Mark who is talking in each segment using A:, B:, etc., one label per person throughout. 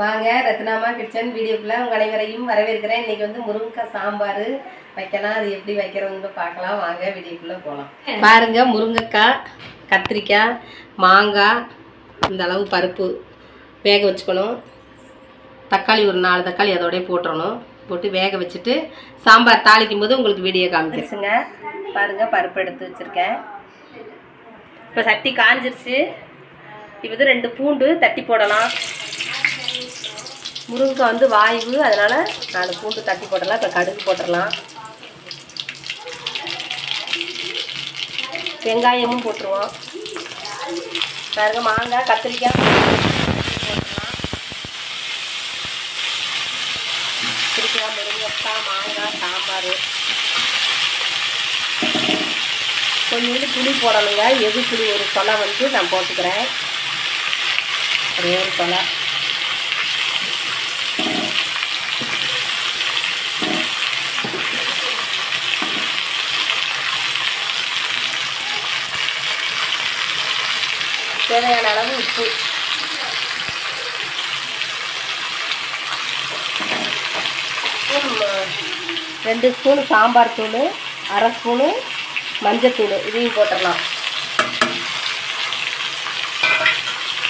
A: வாங்க ரத்னாமா கிச்சன் வீடியோக்குள்ளே உங்கள் அனைவரையும் வரவேற்கிறேன். இன்றைக்கி வந்து முருங்கைக்காய் சாம்பார் வைக்கலாம். அது எப்படி வைக்கிறதுன்னு பார்க்கலாம். வாங்க வீடியோக்குள்ளே போகலாம் பாருங்க முருங்கைக்காய் கத்திரிக்காய் மாங்காய் இந்த அளவு பருப்பு வேக வச்சுக்கணும். தக்காளி ஒரு நாலு தக்காளி அதோடய போட்டுடணும் போட்டு வேக வச்சுட்டு சாம்பார் தாளிக்கும் போது உங்களுக்கு வீடியோ காமிச்சிருச்சுங்க பாருங்கள் பருப்பு எடுத்து வச்சுருக்கேன். இப்போ சட்டி காஞ்சிருச்சு. இப்போ ரெண்டு பூண்டு தட்டி போடலாம். முருங்கைக்காய் வந்து வாய்வு அதனால் நாலு பூண்டு தட்டி போட்டுடலாம் இப்போ கடுகு போட்டுடலாம். வெங்காயமும் போட்டுருவோம். பாருங்க மாங்காய் கத்திரிக்காய் போட்டுடலாம். கத்திரிக்காய் முருங்கைக்காய் மாங்காய் சாம்பார். கொஞ்சோண்டு புளி போடணுங்க. எது புளி ஒரு தொலை வந்து நான் போட்டுக்கிறேன். ஒரே ஒரு தொலை. தேவையான அளவு உப்பு. ரெண்டு ஸ்பூன் சாம்பார் தூள் அரை ஸ்பூனு மஞ்சத்தூள் இதையும் போட்டுடலாம்.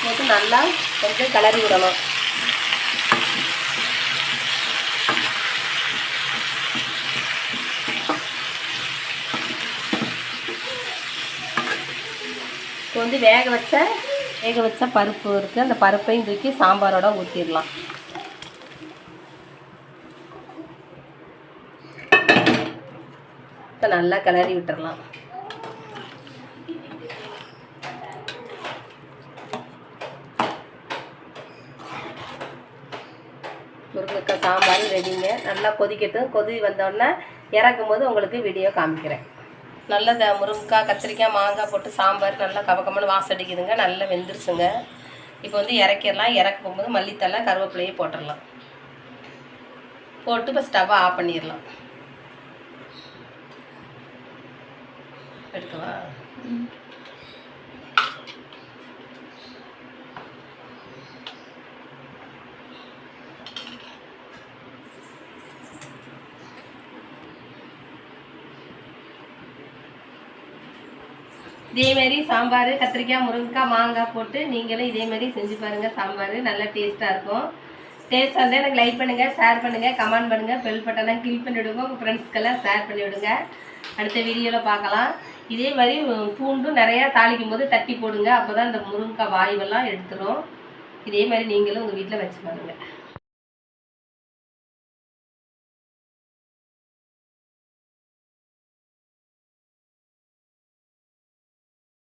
A: போட்டு நல்லா கொஞ்சம் கிளறி விடணும். இப்போ வந்து வேக வச்ச வேக வச்ச பருப்பு இருக்குது அந்த பருப்பையும் தூக்கி சாம்பாரோட ஊற்றிடலாம் இப்போ நல்லா கிளறி விட்டுறலாம். முருங்கைக்காய் சாம்பார் ரெடிங்க. நல்லா கொதிக்கட்டும். கொதி வந்தோடனே இறக்கும் போது உங்களுக்கு வீடியோ காமிக்கிறேன். நல்லா இந்த முருங்கைக்காய் கத்திரிக்காய் மாங்காய் போட்டு சாம்பார் நல்லா கவக்கமான வாசம் அடிக்குதுங்க. நல்லா வெந்துருச்சுங்க. இப்போ வந்து இறக்கிடலாம். இறக்க போகும்போது மல்லித்தலை கருவேப்பிலையை போட்டுடலாம். போட்டு இப்போ ஸ்டவ்வை ஆஃப் பண்ணிடலாம். எடுக்கவா? இதேமாரி சாம்பார் கத்திரிக்காய் முருங்கைக்காய் மாங்காய் போட்டு நீங்களும் இதேமாரி செஞ்சு பாருங்கள் சாம்பார் நல்லா டேஸ்ட்டாக இருக்கும். டேஸ்ட்டாக இருந்தால் எனக்கு லைக் பண்ணுங்கள் ஷேர் பண்ணுங்கள் கமெண்ட் பண்ணுங்கள் பெல் பட்டனை கிளிக் பண்ணி விடுங்க உங்கள் ஃப்ரெண்ட்ஸ்க்கெல்லாம் ஷேர் பண்ணி விடுங்க. அடுத்த வீடியோவில் பார்க்கலாம். இதே மாதிரி பூண்டும் நிறையா தாளிக்கும் போது தட்டி போடுங்க. அப்போ தான் இந்த முருங்கைக்காய் வாயுவெல்லாம் எடுத்துரும். இதே மாதிரி நீங்களும் உங்கள் வீட்டில் வச்சு பாருங்கள்